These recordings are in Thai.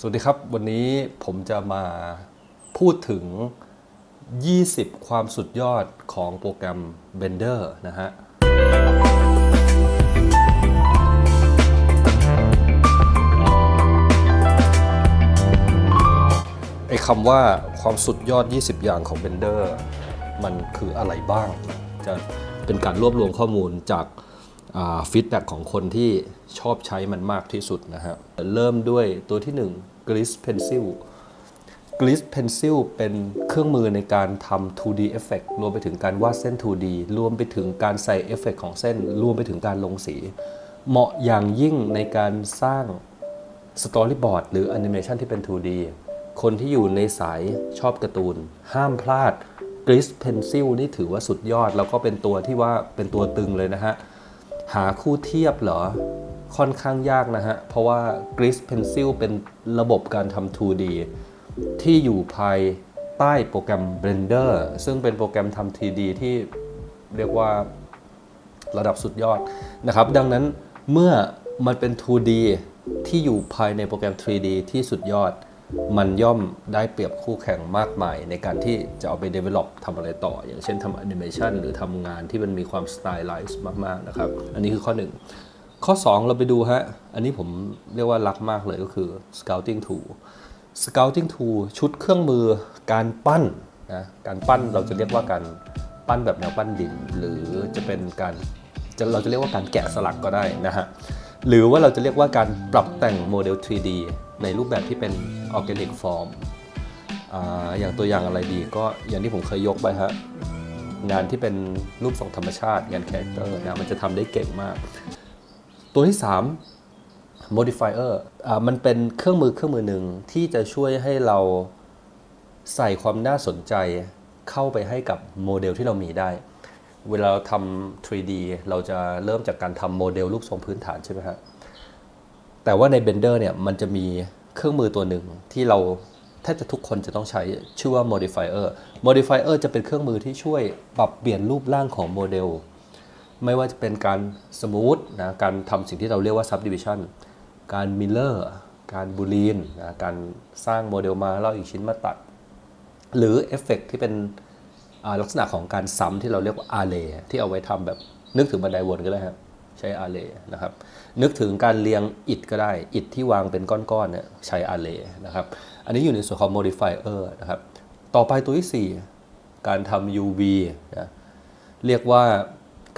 สวัสดีครับ วันนี้ผมจะมาพูดถึง 20 ความสุดยอดของโปรแกรม Blender นะฮะ ไอ้คำว่าความสุดยอด 20 อย่างของ Blender มันคืออะไรบ้าง จะเป็นการรวบรวมข้อมูลจาก ฟีดแบ็ของคนที่ชอบใช้มันมากที่สุดนะฮะเริ่มด้วยตัวที่1 Gliss Pencil Gliss Pencil เป็นเครื่องมือในการทำ 2D effect รวมไปถึงการวาดเส้น 2D รวมไปถึงการใส่เอฟเฟกของเส้น รวมไปถึงการลงสี เหมาะอย่างยิ่งในการสร้างสตอรี่บอร์ดหรือแอนิเมชันที่เป็น 2D คนที่อยู่ในสายชอบการ์ตูน ห้ามพลาด g r i s Pencil นี่ถือว่าสุดยอด แล้วก็เป็นตัวที่ว่าเป็นตัวตึงเลยนะฮะ หาคู่เทียบเหรอ ค่อนข้างยากนะฮะ เพราะว่า g r i s Pencil เป็นระบบการทำ 2D ที่อยู่ภายใต้โปรแกรม Blender ซึ่งเป็นโปรแกรมทำ 3D ที่เรียกว่าระดับสุดยอดนะครับ ดังนั้นเมื่อมันเป็น 2D ที่อยู่ภายในโปรแกรม 3D ที่สุดยอด มันย่อมได้เปรียบคู่แข่งมากมาย ในการที่จะเอาไป develop ทำอะไรต่อ อย่างเช่นทำ animation หรือทำงานที่มันมีความ stylized มากๆนะครับ อันนี้คือข้อ 1 ข้อ 2 เราไปดูฮะ อันนี้ผมเรียกว่ารักมากเลยก็คือ scouting tool scouting tool ชุดเครื่องมือการปั้นนะการปั้นเราจะเรียกว่าการปั้นแบบแนวปั้นดิน หรือจะเป็นการเราจะเรียกว่าการแกะสลักก็ได้นะฮะหรือว่าเราจะเรียกว่าการปรับแต่งโมเดล 3D ในรูปแบบที่เป็น organic form อาอย่างตัวอย่างอะไรดีก็อย่างที่ผมเคยยกไปฮะงานที่เป็นรูปทรงธรรมชาติ งานแครคเตอร์นะมันจะทำได้เก่งมาก ตัวที่ 3 modifier อ่ามันเป็นเครื่องมือเครื่องมือหนึ่งที่จะช่วยให้เราใส่ความน่าสนใจเข้าไปให้กับโมเดลที่เรามีได้ เวลาเราทำ 3D เราจะเริ่มจากการทำโมเดลรูปทรงพื้นฐานใช่ไหมฮะ แต่ว่าใน Blender เนี่ยมันจะมีเครื่องมือตัวหนึ่งที่เราแทบจะทุกคนจะต้องใช้ชื่อว่า modifier modifier จะเป็นเครื่องมือที่ช่วยปรับเปลี่ยนรูปร่างของโมเดล ไม่ว่าจะเป็นการสมูทนะการทำสิ่งที่เราเรียกว่า subdivision การ mirror การบูลีนนะการสร้างโมเดลมาแล้วอีกชิ้นมาตัด หรือเอฟเฟกที่เป็นลักษณะของการซ้ำที่เราเรียกว่า array ที่เอาไว้ทำแบบนึกถึงบันไดวนก็ได้ครับ ใช้ array นะครับ นึกถึงการเรียงอิฐก็ได้ อิฐที่วางเป็นก้อนๆเนี่ยใช้ array นะครับ อันนี้อยู่ในส่วนของ modifier นะครับ ต่อไปตัวที่ 4 การทำ UV นะเรียกว่า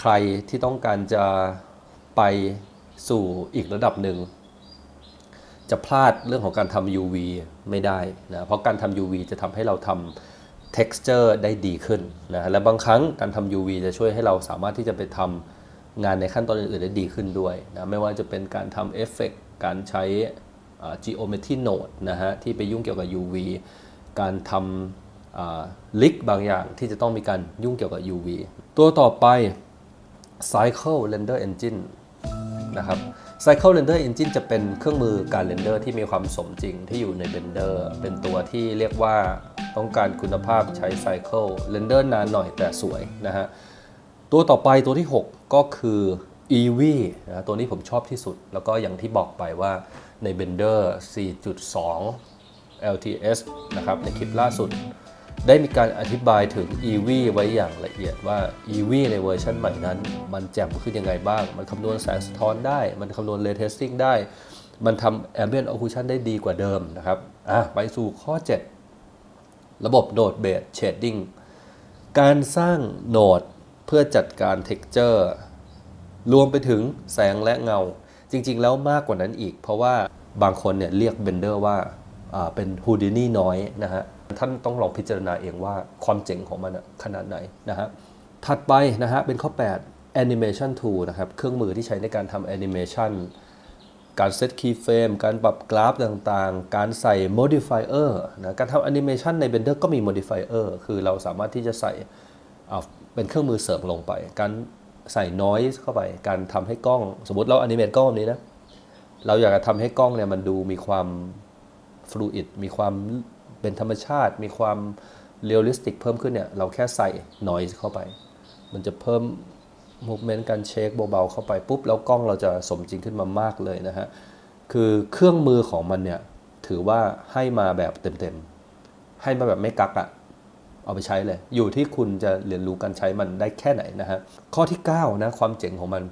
ใครที่ต้องการจะไปสู่อีกระดับหนึ่ง จะพลาดเรื่องของการทำ UV ไม่ได้นะ เพราะการทำ UV จะทำให้เราทำ texture ได้ดีขึ้นนะ และบางครั้งการทำ UV จะช่วยให้เราสามารถที่จะไปทำ งานในขั้นตอนอื่นๆได้ดีขึ้นด้วยนะไม่ว่าจะเป็นการทำเอฟเฟกการใช้ geometry node นะฮะที่ไปยุ่งเกี่ยวกับ UV การทำลิกบางอย่างที่จะต้องมีการยุ่งเกี่ยวกับ UV ตัวต่อไป Cycle Render Engine นะครับ Cycle Render Engine จะเป็นเครื่องมือการเรนเดอร์ที่มีความสมจริงที่อยู่ใน Blender เป็นตัวที่เรียกว่าต้องการคุณภาพใช้ Cycle Render นานหน่อยแต่สวยนะฮะ ตัวต่อไปตัวที่ 6 ก็คือ EV นะตัวนี้ผมชอบที่สุด แล้วก็อย่างที่บอกไปว่าใน Blender 4.2 LTS นะครับในคลิปล่าสุด ได้มีการอธิบายถึง EV ไว้อย่างละเอียดว่า EV ในเวอร์ชันใหม่นั้น มันแจ่มขึ้นยังไงบ้าง มันคำนวณแสงสะท้อนได้ มันคำนวณ Ray Tracing ได้ มันทำ Ambient Occlusion ได้ดีกว่าเดิมนะครับอะไปสู่ข้อ 7 ระบบ Node Based Shading การสร้างโนด เพื่อจัดการ Texture รวมไปถึงแสงและเงา จริง ๆ แล้วมากกว่านั้นอีก เพราะว่าบางคนเนี่ยเรียก Blender ว่าเป็น Houdini น้อยนะฮะ ท่านต้องลองพิจารณาเองว่าความเจ๋งของมันขนาดไหนนะฮะ ถัดไปนะฮะ เป็นข้อ 8 Animation Tool นะครับ เครื่องมือที่ใช้ในการทำ Animation การเซตคีย์เฟรมการปรับกราฟต่างๆ การใส่ modifier นะ การทำ animation ใน Blender ก็มี modifier คือเราสามารถที่จะใส่ เป็นเครื่องมือเสริมลงไป การใส่ noise เข้าไป การทำให้กล้อง สมมติเรา animate กล้องนี้นะ เราอยากจะทำให้กล้องเนี่ยมันดูมีความ fluid มีความเป็นธรรมชาติ มีความเรียลลิสติกเพิ่มขึ้นเนี่ย เราแค่ใส่ noise เข้าไป มันจะเพิ่ม movement การเช็คเบาๆเข้าไปปุ๊บ แล้วกล้องเราจะสมจริงขึ้นมามากเลยนะฮะ คือเครื่องมือของมันเนี่ย ถือว่าให้มาแบบเต็มๆ ให้มาแบบไม่กักอะ เอาไปใช้เลย อยู่ที่คุณจะเรียนรู้การใช้มันได้แค่ไหนนะฮะ ข้อที่ 9 นะ ความเจ๋งของมัน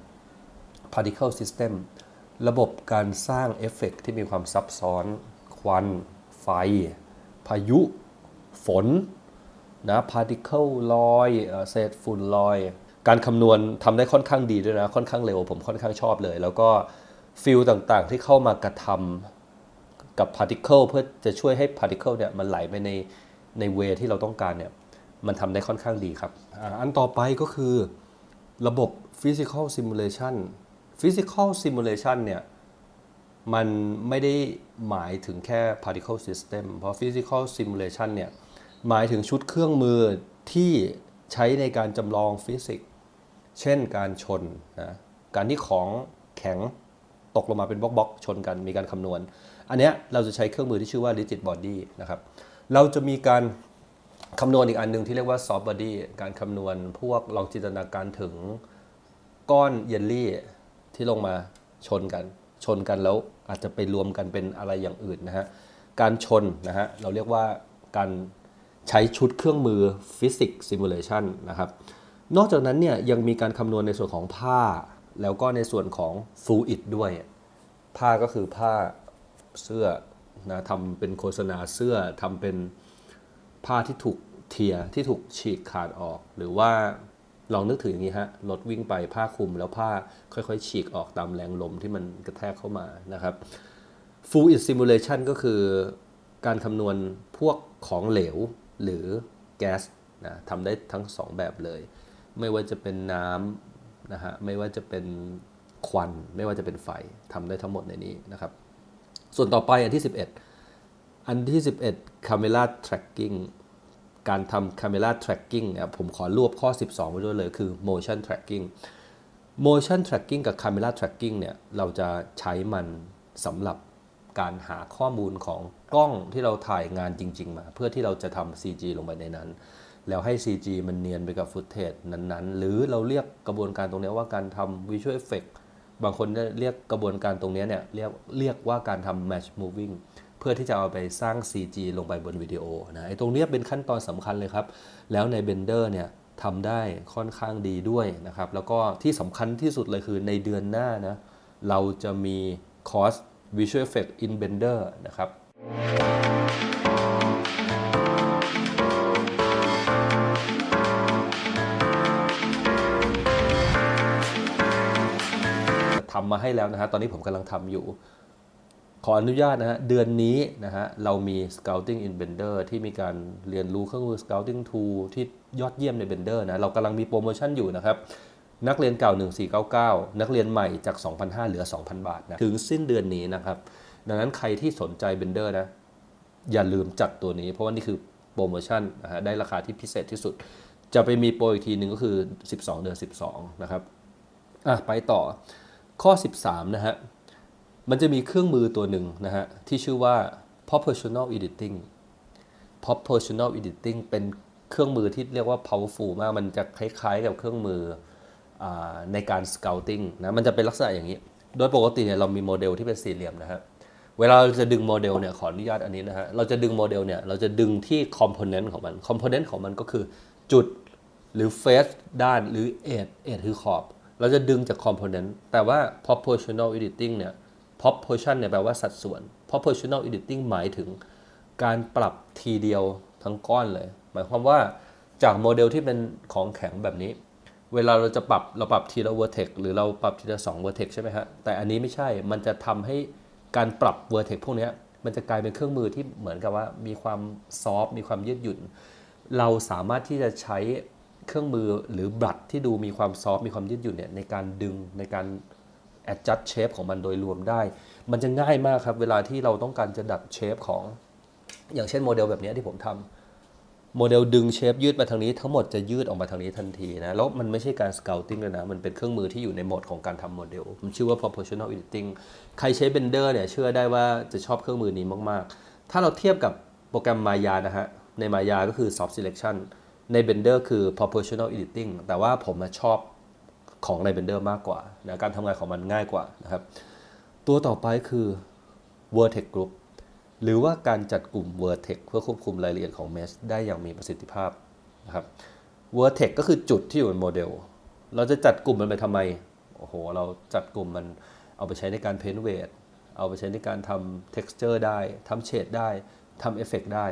particle system ระบบการสร้างเอฟเฟกต์ที่มีความซับซ้อน ควัน ไฟ พายุ ฝน นะ particle ลอยเอ่อเศษฝุ่นลอย การคำนวณทำได้ค่อนข้างดีด้วยนะ ค่อนข้างเร็ว ผมค่อนข้างชอบเลย แล้วก็ฟิลต่างๆที่เข้ามากระทำกับ particle เพื่อจะช่วยให้ particle เนี่ยมันไหลไปใน ในเวที่เราต้องการเนี่ยมันทำได้ค่อนข้างดีครับอาอันต่อไปก็คือระบบ physical simulation physical simulation เนี่ยมันไม่ได้หมายถึงแค่ particle system เพราะ physical simulation เนี่ยหมายถึงชุดเครื่องมือที่ใช้ในการจำลองฟิสิกส์เช่นการชนนะการที่ของแข็งตกลงมาเป็นบล็อกๆชนกันมีการคำนวณ อันเนี้ยเราจะใช้เครื่องมือที่ชื่อว่า rigid body นะครับ เราจะมีการคำนวณอีกอันหนึ่งที่เรียกว่า soft body การคำนวณพวกลองจินตนาการถึงก้อนเยลลี่ที่ลงมาชนกัน ชนกันแล้วอาจจะไปรวมกันเป็นอะไรอย่างอื่นนะฮะ การชนนะฮะ เราเรียกว่าการใช้ชุดเครื่องมือฟิสิกส์ซิมูเลชันนะครับ นอกจากนั้นเนี่ยยังมีการคำนวณในส่วนของผ้า แล้วก็ในส่วนของฟลูอิดด้วย ผ้าก็คือผ้าเสื้อ นะทำเป็นโฆษณาเสื้อทำเป็นผ้าที่ถูกเทียที่ถูกฉีกขาดออก หรือว่าลองนึกถึงอย่างนี้ฮะรถวิ่งไปผ้าคลุมแล้วผ้าค่อยๆ ฉีกออกตามแรงลมที่มันกระแทกเข้ามานะครับ Fluid Simulation ก็คือการคำนวณพวกของเหลวหรือแก๊สนะทำได้ทั้งสองแบบเลย ไม่ว่าจะเป็นน้ำนะฮะไม่ว่าจะเป็นควัน ไม่ว่าจะเป็นไฟทำได้ทั้งหมดในนี้นะครับ ส่วนต่อไปอันที่ 11 อันที่ 11 Camera Tracking การทำ Camera Tracking เนี่ยผมขอรวบข้อ 12 ไว้ด้วยเลยคือ Motion Tracking Motion Tracking กับ Camera Tracking เนี่ยเราจะใช้มันสำหรับการหาข้อมูลของกล้องที่เราถ่ายงานจริง ๆ มา เพื่อที่เราจะทำ CG ลงไปในนั้น แล้วให้ CG มันเนียนไปกับฟุตเทจนั้น ๆ หรือเราเรียกกระบวนการตรงนี้ว่าการทำ Visual Effect บางคนเรียกกระบวนการตรงนี้เนี่ยเรียกเรียกว่าการทำ Match Moving เพื่อที่จะเอาไปสร้าง CG ลงไปบนวิดีโอนะไอ้ตรงนี้เป็นขั้นตอนสำคัญเลยครับ แล้วใน Blender เนี่ยทำได้ค่อนข้างดีด้วยนะครับ แล้วก็ที่สำคัญที่สุดเลยคือในเดือนหน้านะ เราจะมีคอร์ส Visual Effect in Blender นะครับำมาให้แล้วนะฮะตอนนี้ผมกำลังทำอยู่ ขออนุญาตนะฮะเดือนนี้นะฮะเรามี Scouting in Blender ที่มีการเรียนรู้เครื่องมือ Scouting Tool ที่ยอดเยี่ยมใน Blender นะเรากำลังมีโปรโมชั่นอยู่นะครับนักเรียนเก่า 1499 นักเรียนใหม่จาก 2,500 เหลือ 2,000 บาทนะถึงสิ้นเดือนนี้นะครับ ดังนั้นใครที่สนใจ Blender นะ อย่าลืมจัดตัวนี้ เพราะว่านี่คือโปรโมชั่นนะฮะได้ราคาที่พิเศษที่สุด จะไปมีโปรอีกทีหนึ่งก็คือ 12 เดือน 12 นะครับ อะ ไปต่อ ข้อ 13 นะฮะ มันจะมีเครื่องมือตัวหนึ่งนะฮะ ที่ชื่อว่า proportional editing proportional editing เป็นเครื่องมือที่เรียกว่า powerful มาก มันจะคล้ายๆกับเครื่องมืออในการ scouting นะ มันจะเป็นลักษณะอย่างนี้ โดยปกติเนี่ยเรามีโมเดลที่เป็นสี่เหลี่ยมนะฮะ เวลาเราจะดึงโมเดลเนี่ย ขออนุญาตอันนี้นะฮะ เราจะดึงโมเดลเนี่ย เราจะดึงที่ component ของมัน component ของมันก็คือจุดหรือ face ด้านหรือ edge edge คือขอบ เราจะดึงจาก component แต่ว่า proportional editing เนี่ย proportion เนี่ยแปลว่าสัดส่วน proportional editing หมายถึงการปรับทีเดียวทั้งก้อนเลย หมายความว่าจากโมเดลที่เป็นของแข็งแบบนี้ เวลาเราจะปรับเราปรับทีละ vertex หรือเราปรับทีละ2 vertex ใช่ไหมฮะ แต่อันนี้ไม่ใช่ มันจะทำให้การปรับ vertex พวกนี้มันจะกลายเป็นเครื่องมือที่เหมือนกับว่ามีความซอฟมีความยืดหยุ่น เราสามารถที่จะใช้ เครื่องมือหรือบลัดที่ดูมีความซอฟมีความยืดหยุ่นเนี่ยในการดึงในการ adjust shape ของมันโดยรวมได้ มันจะง่ายมากครับ เวลาที่เราต้องการจะดัดเชฟของ อย่างเช่นโมเดลแบบนี้ที่ผมทำโมเดลดึงเชฟยืดมาทางนี้ทั้งหมดจะยืดออกมาทางนี้ทันทีนะ แล้วมันไม่ใช่การ scouting เลยนะ มันเป็นเครื่องมือที่อยู่ในโหมดของการทำโมเดล มันชื่อว่า proportional editing ใครใช้ Blender เนี่ยเชื่อได้ว่าจะชอบเครื่องมือนี้มาก ๆ ถ้าเราเทียบกับโปรแกรม Maya นะฮะใน Maya ก็คือ soft selection ใน Blender คือ proportional editing แต่ว่าผมชอบของใน Blender มากกว่านะการทำงานของมันง่ายกว่านะครับ ตัวต่อไปคือ vertex group หรือว่าการจัดกลุ่ม vertex เพื่อควบคุมรายละเอียดของ mesh ได้อย่างมีประสิทธิภาพนะครับ vertex ก็คือจุดที่อยู่บนโมเดล เราจะจัดกลุ่มมันไปทำไม โอ้โห เราจัดกลุ่มมันเอาไปใช้ในการ paint weight เอาไปใช้ในการทำ texture ได้ทำ shade ได้ทำ effect ได้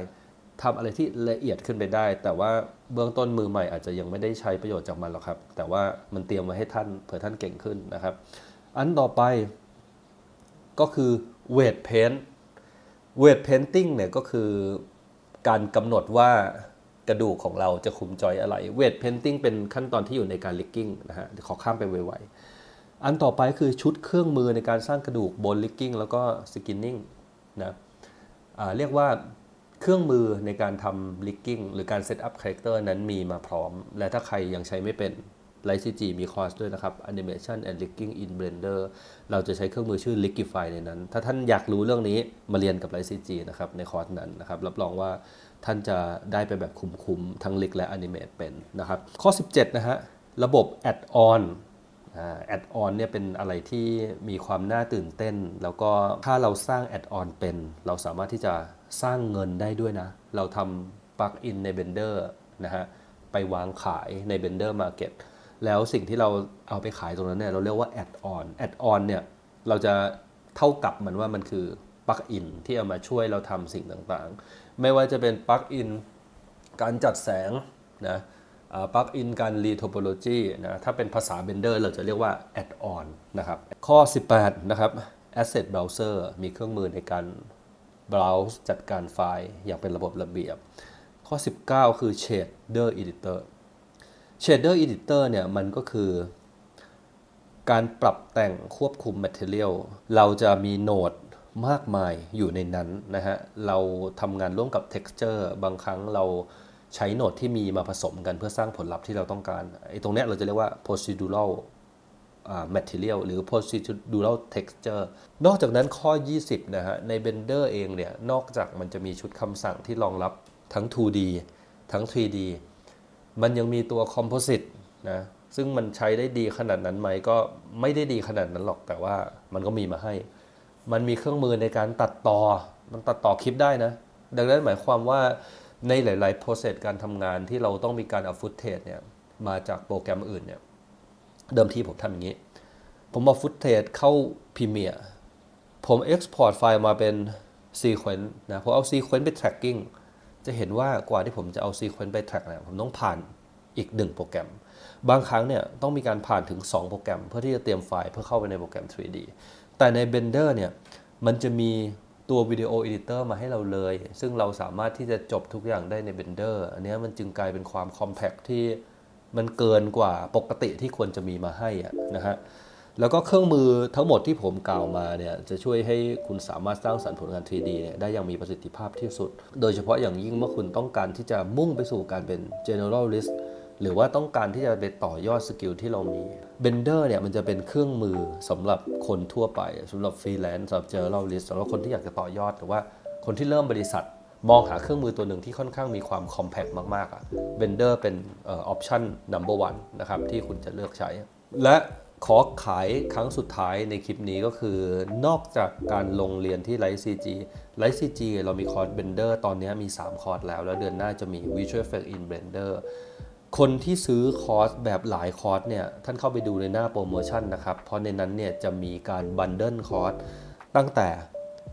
ทำอะไรที่ละเอียดขึ้นไปได้ แต่ว่าเบื้องต้นมือใหม่อาจจะยังไม่ได้ใช้ประโยชน์จากมันหรอกครับ แต่ว่ามันเตรียมไว้ให้ท่านเผื่อท่านเก่งขึ้นนะครับ อันต่อไปก็คือ weight paint weight painting เนี่ยก็คือการกำหนดว่ากระดูกของเราจะคุมจอยอะไร weight painting เป็นขั้นตอนที่อยู่ในการ rigging นะฮะขอข้ามไปไวๆอันต่อไปคือชุดเครื่องมือในการสร้างกระดูกบน rigging แล้วก็ skinning นะเรียกว่า เครื่องมือในการทำ rigging หรือการ set up character นั้นมีมาพร้อม และถ้าใครยังใช้ไม่เป็นไลซีจีมีคอร์สด้วยนะครับ Animation and Rigging in Blender เราจะใช้เครื่องมือชื่อ Rigify ในนั้น ถ้าท่านอยากรู้เรื่องนี้มาเรียนกับไลซีจีนะครับในคอร์สนั้นนะครับ รับรองว่าท่านจะได้ไปแบบคุ้มๆ ทั้ง Rig และ Animate เป็นนะครับ ข้อ 17 นะฮะ ระบบ Add-on แอดออนเนี่ยเป็นอะไรที่มีความน่าตื่นเต้น แล้วก็ถ้าเราสร้างแอดออนเป็น เราสามารถที่จะ สร้างเงินได้ด้วยนะ เราทำปลักอินใน Blender นะฮะ ไปวางขายใน Blender Market แล้วสิ่งที่เราเอาไปขายตรงนั้นเนี่ย เราเรียกว่าแอดออนแอดออนเนี่ย เราจะเท่ากับมันว่ามันคือปลักอินที่เอามาช่วยเราทำสิ่งต่างๆ ไม่ว่าจะเป็นปลักอินการจัดแสงนะปลั๊กอินการรีโทโปโลจีนะ ถ้าเป็นภาษา Blender เราจะเรียกว่า add on นะครับ ข้อ 18 นะครับ Asset Browser มีเครื่องมือในการ browse จัดการไฟล์อย่างเป็นระบบระเบียบ ข้อ 19 คือ Shader Editor Shader Editor เนี่ยมันก็คือ การปรับแต่งควบคุม Material เราจะมีโหนดมากมายอยู่ในนั้นนะฮะ เราทำงานร่วมกับ Texture บางครั้งเราใช้โหนดที่มีมาผสมกันเพื่อสร้างผลลัพธ์ที่เราต้องการไอ้ตรงเนี้ยเราจะเรียกว่า procedural material หรือ procedural texture นอกจากนั้นข้อ 20 นะฮะ ใน Blender เองเนี่ย นอกจากมันจะมีชุดคำสั่งที่รองรับทั้ง 2D ทั้ง 3D มันยังมีตัว composite นะ ซึ่งมันใช้ได้ดีขนาดนั้นไหมก็ไม่ได้ดีขนาดนั้นหรอก แต่ว่ามันก็มีมาให้ มันมีเครื่องมือในการตัดต่อ มันตัดต่อคลิปได้นะ ดังนั้นหมายความว่าในหลาย ๆ process การทำงานที่เราต้องมีการเอาฟุตเทจเนี่ย มาจากโปรแกรมอื่นเนี่ย เดิมทีผมทำอย่างนี้ ผมเอาฟุตเทจเข้า Premiere ผม Export ไฟล์มาเป็น Sequence นะผมเอา Sequence ไป tracking จะเห็นว่ากว่าที่ผมจะเอา Sequence ไป track เนี่ยผมต้องผ่านอีกหนึ่งโปรแกรม บางครั้งเนี่ยต้องมีการผ่านถึง 2 โปรแกรม เพื่อที่จะเตรียมไฟล์เพื่อเข้าไปในโปรแกรม 3D แต่ใน Blender เนี่ยมันจะมีตัววิดีโอเอดิเตอร์มาให้เราเลย ซึ่งเราสามารถที่จะจบทุกอย่างได้ใน Blender อันนี้มันจึงกลายเป็นความ compact ที่ มันเกินกว่าปกติที่ควรจะมีมาให้นะฮะแล้วก็เครื่องมือทั้งหมดที่ผมกล่าวมาเนี่ยจะช่วยให้คุณสามารถสร้างสรรค์ผลงาน 3D เนี่ยได้อย่างมีประสิทธิภาพที่สุด โดยเฉพาะอย่างยิ่งเมื่อคุณต้องการที่จะมุ่งไปสู่การเป็น generalist หรือว่าต้องการที่จะไปต่อยอดสกิลที่เรามี Blender เนี่ยมันจะเป็นเครื่องมือสำหรับคนทั่วไปสำหรับฟรีแลนซ์สำหรับ generalist สำหรับคนที่อยากจะต่อยอดหรือว่าคนที่เริ่มบริษัท มองหาเครื่องมือตัวหนึ่งที่ค่อนข้างมีความ compact มากๆอะ Blender เป็นออปชั่น number one นะครับที่คุณจะเลือกใช้ และขอขายครั้งสุดท้ายในคลิปนี้ก็คือนอกจากการลงเรียนที่ Light CG Light CG เรามีคอร์ส Blender ตอนนี้มี 3 คอร์สแล้ว แล้วเดือนหน้าจะมี Visual Effect in Blender คนที่ซื้อคอร์สแบบหลายคอร์สเนี่ยท่านเข้าไปดูในหน้าโปรโมชั่นนะครับ เพราะในนั้นเนี่ยจะมีการบันเดิลคอร์สตั้งแต่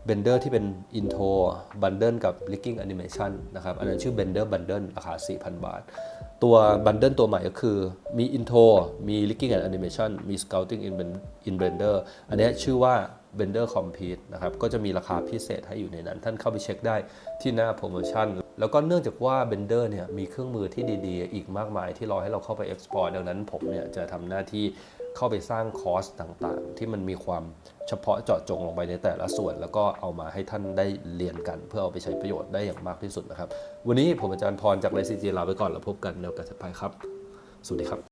Blender ที่เป็น Into Bundle กับ Rigging Animation นะครับ อันนั้นชื่อ Blender Bundle ราคา 4,000 บาท ตัว Bundle ตัวใหม่ก็คือมี Into มี Rigging Animation มี Scouting in in Blender อันนี้ชื่อว่า Blender Complete นะครับ ก็จะมีราคาพิเศษให้อยู่ในนั้น ท่านเข้าไปเช็คได้ที่หน้าโปรโมชั่น แล้วก็เนื่องจากว่า Bender เนี่ยมีเครื่องมือที่ดีๆ อีกมากมายที่รอให้เราเข้าไป export ดังนั้นผมเนี่ยจะทำหน้าที่ เข้าไปสร้างคอร์สต่างๆ ที่มันมีความเฉพาะเจาะจงลงไปในแต่ละส่วน แล้วก็เอามาให้ท่านได้เรียนกัน เพื่อเอาไปใช้ประโยชน์ได้อย่างมากที่สุดนะครับ วันนี้ผมอาจารย์พรจากไรซีจีลาไปก่อนแล้วพบกันในโอกาสถัดไปครับ สวัสดีครับ